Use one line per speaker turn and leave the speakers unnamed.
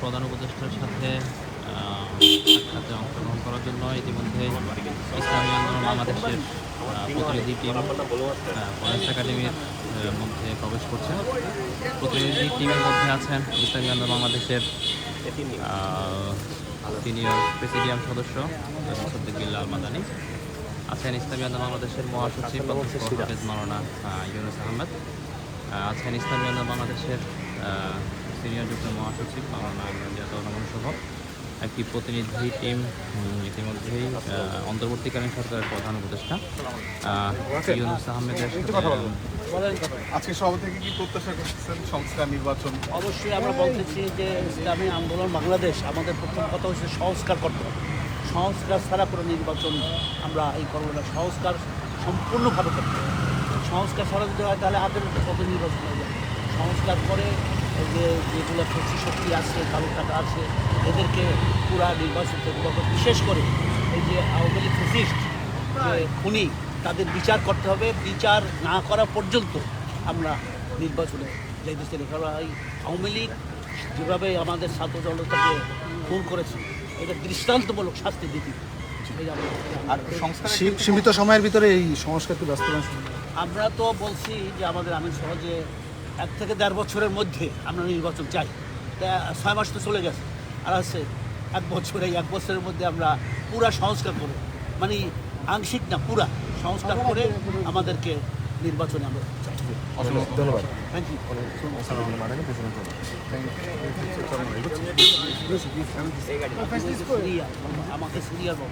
প্রধান উপদেষ্টার সাথে সাক্ষাতে অংশগ্রহণ করার জন্য ইতিমধ্যে ইসলামী আন্দোলন বাংলাদেশের প্রতিনিধি টিম ফরেস্ট একাডেমির মধ্যে প্রবেশ করছেন প্রতিনিধি টিমের মধ্যে আছেন ইসলামী আন্দোলন বাংলাদেশের সিনিয়র প্রেসিডিয়াম সদস্য, মুসদ্দিক বিল্লাল মাদানি। আছেন ইসলামী আন্দোলন বাংলাদেশের মহাসচিব মাওলানা ইউনুস আহমেদ। আছেন ইসলামী আন্দোলন বাংলাদেশের সিনিয়র যুগ্ম মহাসচিব মাওলানা রহমান সহ একটি প্রতিনিধি টিম ইতিমধ্যেই অন্তর্বর্তীকালীন সরকারের প্রধান উপদেষ্টা ইউনুস আহমেদের
আজকে সভা থেকে কি প্রত্যাশা করতেছেন সংস্কার নির্বাচন?
অবশ্যই আমরা বলতেছি যে ইসলামী আন্দোলন বাংলাদেশ আমাদের প্রথম কথা হচ্ছে সংস্কার করতে হবে। সংস্কার ছাড়া কোনো নির্বাচন আমরা এই করব না। সংস্কার সম্পূর্ণভাবে করতে হবে। সংস্কার ছাড়া যদি হয় তাহলে আগের কত নির্বাচন হয়ে যাবে? সংস্কার করে যে যেগুলো কৃষি শক্তি আছে কালো টাকা আছে এদেরকে পুরা বিরত- বিশেষ করে এই যে আওয়ামী লীগ ফেসিস্ট খুনি তাদের বিচার করতে হবে। বিচার না করা পর্যন্ত আমরা নির্বাচনে যাইতে চাই। কারণ এই আওয়ামী লীগ যেভাবে আমাদের ছাত্র জনতাকে খুন করেছে এটা দৃষ্টান্তমূলক শাস্তি দিতে
আর সংস্কার
সীমিত সময়ের ভিতরে এই সংস্কারটি বাস্তবায়ন
আমরা তো বলছি যে আমাদের আমি সহজে এক থেকে দেড় বছরের মধ্যে আমরা নির্বাচন চাই। তা ছয় মাস তো চলে গেছে। আর আছে এক বছর এই এক বছরের মধ্যে আমরা পুরা সংস্কার করে মানে আংশিক না পুরা সংস্কার করে আমাদেরকে নির্বাচনে আমরা চাই।
ধন্যবাদ।
থ্যাংক ইউ আমাকে সিরিয়া বল।